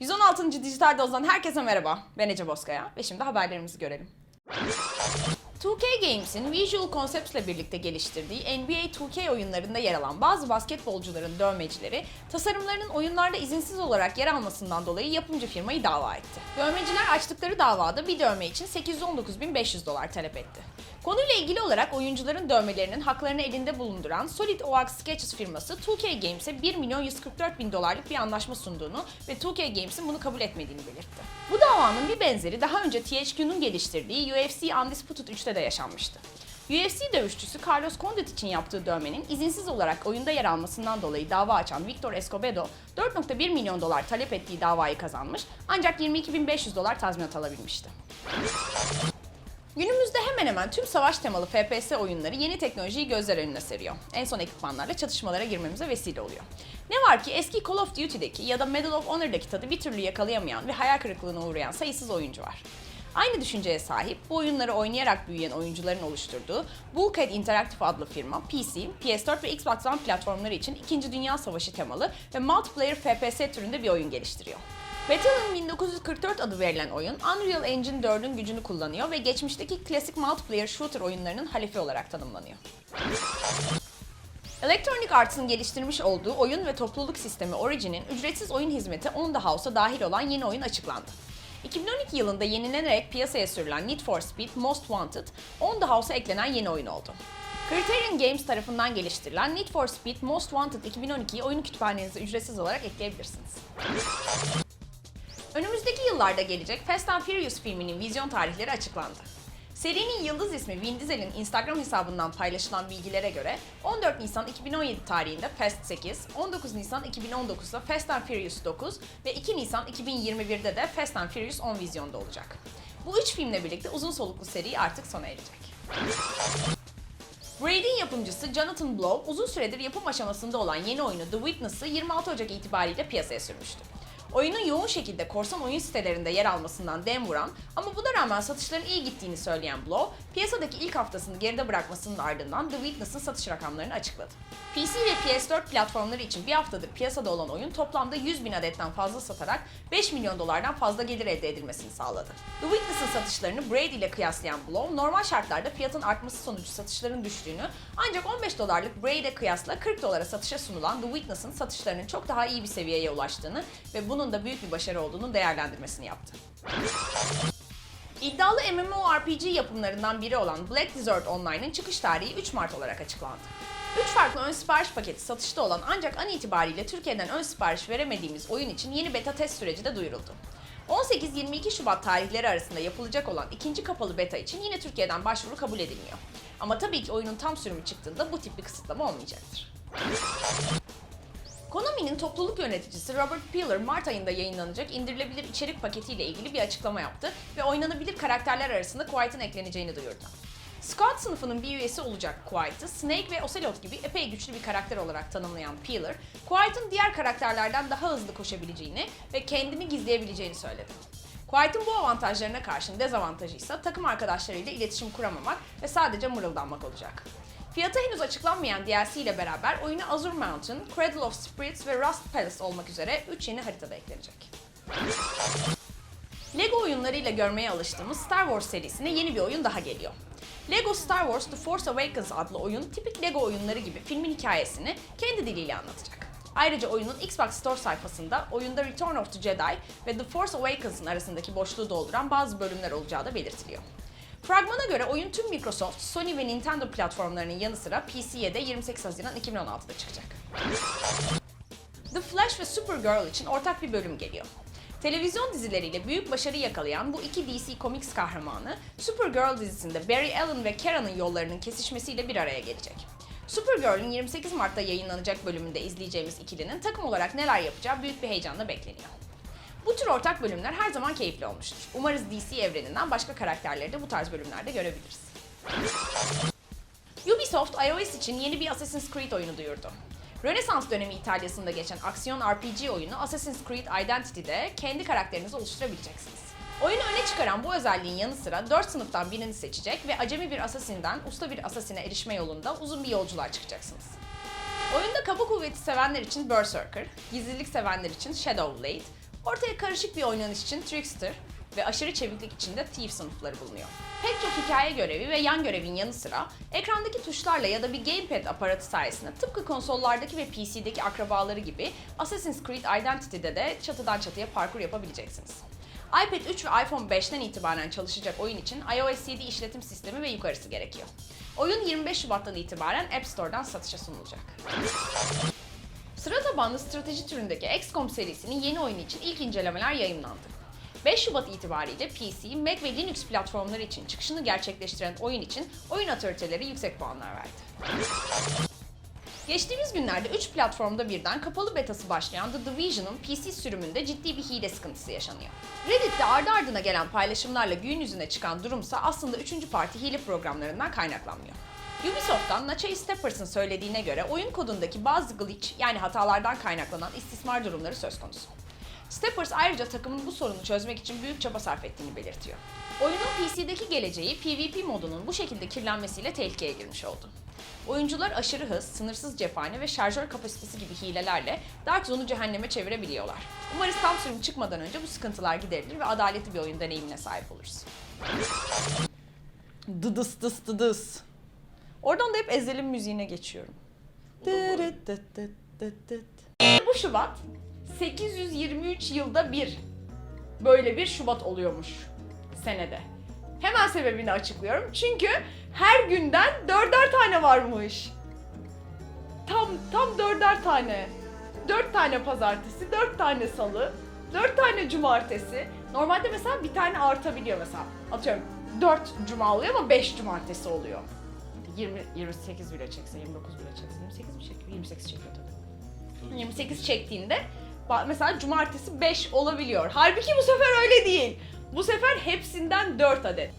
...116. Dijital Doz'dan herkese merhaba. Ben Ece Bozkaya ve şimdi haberlerimizi görelim. 2K Games'in Visual Concepts ile birlikte geliştirdiği NBA 2K oyunlarında yer alan bazı basketbolcuların dövmecileri, tasarımlarının oyunlarda izinsiz olarak yer almasından dolayı yapımcı firmayı dava etti. Dövmeciler açtıkları davada bir dövme için 819.500 dolar talep etti. Konuyla ilgili olarak oyuncuların dövmelerinin haklarını elinde bulunduran Solid Oak Sketches firması 2K Games'e 1 milyon 144 bin dolarlık bir anlaşma sunduğunu ve 2K Games'in bunu kabul etmediğini belirtti. Bu davanın bir benzeri daha önce THQ'nun geliştirdiği UFC Undisputed 3'te de yaşanmıştı. UFC dövüşçüsü Carlos Condit için yaptığı dövmenin izinsiz olarak oyunda yer almasından dolayı dava açan Victor Escobedo 4.1 milyon dolar talep ettiği davayı kazanmış ancak 22.500 dolar tazminat alabilmişti. Günümüzde hemen hemen tüm savaş temalı FPS oyunları yeni teknolojiyi gözler önüne seriyor. En son ekipmanlarla çatışmalara girmemize vesile oluyor. Ne var ki eski Call of Duty'deki ya da Medal of Honor'daki tadı bir türlü yakalayamayan ve hayal kırıklığına uğrayan sayısız oyuncu var. Aynı düşünceye sahip, bu oyunları oynayarak büyüyen oyuncuların oluşturduğu Bulkhead Interactive adlı firma, PC, PS4 ve Xbox One platformları için 2. Dünya Savaşı temalı ve multiplayer FPS türünde bir oyun geliştiriyor. Battle'ın 1944 adı verilen oyun Unreal Engine 4'ün gücünü kullanıyor ve geçmişteki klasik multiplayer shooter oyunlarının halefi olarak tanımlanıyor. Electronic Arts'ın geliştirmiş olduğu oyun ve topluluk sistemi Origin'in ücretsiz oyun hizmeti On The House'a dahil olan yeni oyun açıklandı. 2012 yılında yenilenerek piyasaya sürülen Need for Speed Most Wanted, On The House'a eklenen yeni oyun oldu. Criterion Games tarafından geliştirilen Need for Speed Most Wanted 2012'yi oyun kütüphanenize ücretsiz olarak ekleyebilirsiniz. Önümüzdeki yıllarda gelecek Fast and Furious filminin vizyon tarihleri açıklandı. Serinin yıldız ismi Vin Diesel'in Instagram hesabından paylaşılan bilgilere göre 14 Nisan 2017 tarihinde Fast 8, 19 Nisan 2019'da Fast and Furious 9 ve 2 Nisan 2021'de de Fast and Furious 10 vizyonda olacak. Bu üç filmle birlikte uzun soluklu seri artık sona erecek. Braid'in yapımcısı Jonathan Blow uzun süredir yapım aşamasında olan yeni oyunu The Witness'ı 26 Ocak itibariyle piyasaya sürmüştü. Oyunun yoğun şekilde korsan oyun sitelerinde yer almasından dem vuran ama buna rağmen satışların iyi gittiğini söyleyen Blow, piyasadaki ilk haftasını geride bırakmasının ardından The Witness'ın satış rakamlarını açıkladı. PC ve PS4 platformları için bir haftadır piyasada olan oyun toplamda 100 bin adetten fazla satarak 5 milyon dolardan fazla gelir elde edilmesini sağladı. The Witness'ın satışlarını Braid ile kıyaslayan Blow, normal şartlarda fiyatın artması sonucu satışların düştüğünü ancak 15 dolarlık Braid'e kıyasla 40 dolara satışa sunulan The Witness'ın satışlarının çok daha iyi bir seviyeye ulaştığını ve bunun da büyük bir başarı olduğunu değerlendirmesini yaptı. İddialı MMORPG yapımlarından biri olan Black Desert Online'ın çıkış tarihi 3 Mart olarak açıklandı. 3 farklı ön sipariş paketi satışta olan ancak an itibariyle Türkiye'den ön sipariş veremediğimiz oyun için yeni beta test süreci de duyuruldu. 18-22 Şubat tarihleri arasında yapılacak olan ikinci kapalı beta için yine Türkiye'den başvuru kabul edilmiyor. Ama tabii ki oyunun tam sürümü çıktığında bu tip bir kısıtlama olmayacaktır. Konami'nin topluluk yöneticisi Robert Peeler Mart ayında yayınlanacak indirilebilir içerik paketiyle ilgili bir açıklama yaptı ve oynanabilir karakterler arasında Quiet'ın ekleneceğini duyurdu. Squad sınıfının bir üyesi olacak Quiet'ı Snake ve Ocelot gibi epey güçlü bir karakter olarak tanımlayan Peeler, Quiet'ın diğer karakterlerden daha hızlı koşabileceğini ve kendini gizleyebileceğini söyledi. Quiet'ın bu avantajlarına karşın dezavantajı ise takım arkadaşlarıyla iletişim kuramamak ve sadece mırıldanmak olacak. Fiyatı henüz açıklanmayan DLC ile beraber oyuna Azure Mountain, Cradle of Spirits ve Rust Palace olmak üzere 3 yeni haritada eklenecek. Lego oyunlarıyla görmeye alıştığımız Star Wars serisine yeni bir oyun daha geliyor. Lego Star Wars The Force Awakens adlı oyun tipik Lego oyunları gibi filmin hikayesini kendi diliyle anlatacak. Ayrıca oyunun Xbox Store sayfasında oyunda Return of the Jedi ve The Force Awakens'ın arasındaki boşluğu dolduran bazı bölümler olacağı da belirtiliyor. Fragmana göre oyun tüm Microsoft, Sony ve Nintendo platformlarının yanı sıra PC'ye de 28 Haziran 2016'da çıkacak. The Flash ve Supergirl için ortak bir bölüm geliyor. Televizyon dizileriyle büyük başarı yakalayan bu iki DC Comics kahramanı, Supergirl dizisinde Barry Allen ve Kara'nın yollarının kesişmesiyle bir araya gelecek. Supergirl'ün 28 Mart'ta yayınlanacak bölümünde izleyeceğimiz ikilinin takım olarak neler yapacağı büyük bir heyecanla bekleniyor. Bu tür ortak bölümler her zaman keyifli olmuştur. Umarız DC evreninden başka karakterleri de bu tarz bölümlerde görebiliriz. Ubisoft iOS için yeni bir Assassin's Creed oyunu duyurdu. Rönesans dönemi İtalya'sında geçen aksiyon RPG oyunu Assassin's Creed Identity'de kendi karakterinizi oluşturabileceksiniz. Oyunu öne çıkaran bu özelliğin yanı sıra 4 sınıftan birini seçecek ve acemi bir asasinden usta bir asasine erişme yolunda uzun bir yolculuğa çıkacaksınız. Oyunda kaba kuvveti sevenler için Berserker, gizlilik sevenler için Shadow Blade, ortaya karışık bir oynanış için Trickster ve aşırı çeviklik için de Thief sınıfları bulunuyor. Pek çok hikaye görevi ve yan görevin yanı sıra ekrandaki tuşlarla ya da bir gamepad aparatı sayesinde tıpkı konsollardaki ve PC'deki akrabaları gibi Assassin's Creed Identity'de de çatıdan çatıya parkur yapabileceksiniz. iPad 3 ve iPhone 5'ten itibaren çalışacak oyun için iOS 7 işletim sistemi ve yukarısı gerekiyor. Oyun 25 Şubat'tan itibaren App Store'dan satışa sunulacak. Sıra tabanlı strateji türündeki XCOM serisinin yeni oyunu için ilk incelemeler yayınlandı. 5 Şubat itibariyle PC, Mac ve Linux platformları için çıkışını gerçekleştiren oyun için oyun otoriteleri yüksek puanlar verdi. Geçtiğimiz günlerde 3 platformda birden kapalı betası başlayan The Division'ın PC sürümünde ciddi bir hile sıkıntısı yaşanıyor. Reddit'te ardı ardına gelen paylaşımlarla gün yüzüne çıkan durumsa aslında 3. parti hile programlarından kaynaklanmıyor. Ubisoft'tan Nachay Steppers'ın söylediğine göre oyun kodundaki bazı glitch yani hatalardan kaynaklanan istismar durumları söz konusu. Steppers ayrıca takımın bu sorunu çözmek için büyük çaba sarf ettiğini belirtiyor. Oyunun PC'deki geleceği PvP modunun bu şekilde kirlenmesiyle tehlikeye girmiş oldu. Oyuncular aşırı hız, sınırsız cephane ve şarjör kapasitesi gibi hilelerle Dark Zone'u cehenneme çevirebiliyorlar. Umarız tam sürüm çıkmadan önce bu sıkıntılar giderilir ve adaletli bir oyun deneyimine sahip oluruz. Dıdıs dıs dıdıs. Oradan da hep Ezel'in müziğine geçiyorum. Dırıt dıt dıt dıt dıt. Bu Şubat 823 yılda bir böyle bir Şubat oluyormuş senede. Hemen sebebini açıklıyorum. Çünkü her günden dörder tane varmış. Tam tam dörder tane. Dört tane pazartesi, dört tane salı, dört tane cumartesi. Normalde mesela bir tane artabiliyor mesela. Atıyorum dört cuma oluyor ama beş cumartesi oluyor. 20, 28 bile çekse, 29 bile çekse, 28 mi çekiyor? 28 çekiyor tabii. 28 çektiğinde mesela cumartesi 5 olabiliyor. Halbuki bu sefer öyle değil. Bu sefer hepsinden 4 adet.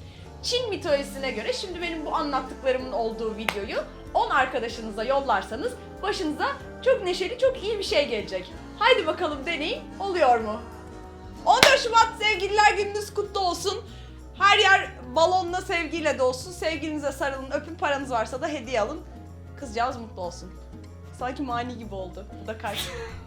Çin mitolojisine göre şimdi benim bu anlattıklarımın olduğu videoyu 10 arkadaşınıza yollarsanız başınıza çok neşeli, çok iyi bir şey gelecek. Haydi bakalım deneyin, oluyor mu? 14 Şubat sevgililer gününüz kutlu olsun. Her yer balonla sevgiyle dolsun. Sevgilinize sarılın, öpün paranız varsa da hediye alın. Kızcağız mutlu olsun. Sanki mani gibi oldu. Bu da kalp.